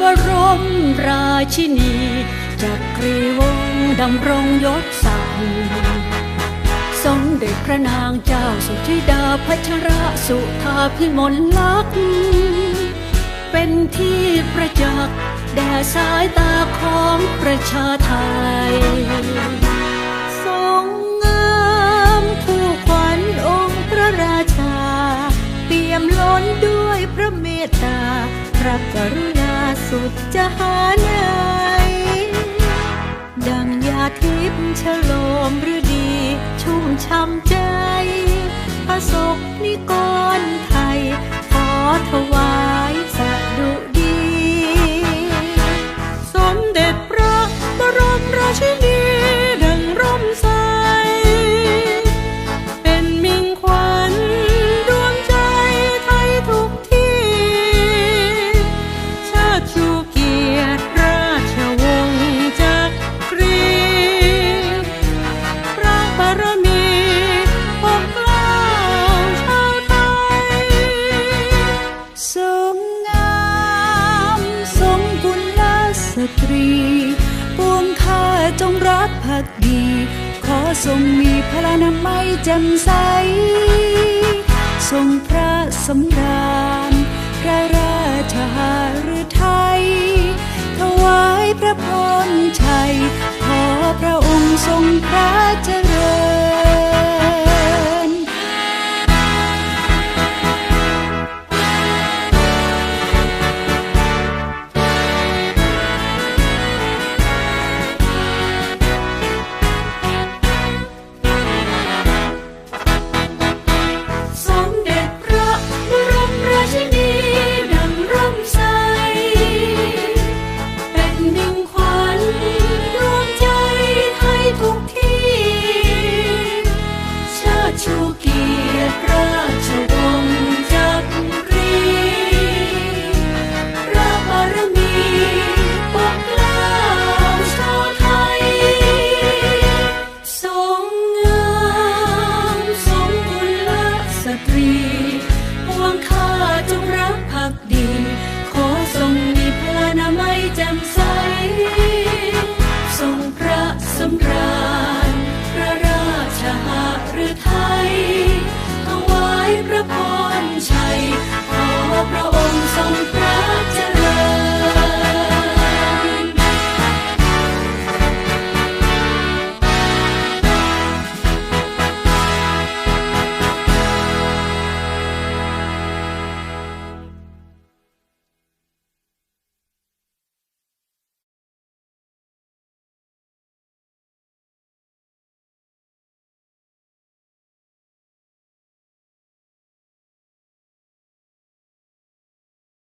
บรมราชินีจักรีวงศ์ดำรงยศศักดิ์สมเด็จพระนางเจ้าสุธิดาพัชรสุธาพิมลลักษณ์เป็นที่ประจักษ์แด่สายตาของประชาไทยทรงงามคู่ขวัญองค์พระราชา เปี่ยมล้นด้วยพระเมตตาพระกรุณา สุดจะหาไหน ดังยาทิพย์ฉลมฤดี ชุ่มช่ำใจพระศกนิกรไทย ขอถวาย รี ปวงข้าจงรักภักดี ขอทรงมีพระนามัยแจ่มใส ทรงพระสำราญพระราชหฤทัยถวายพระพร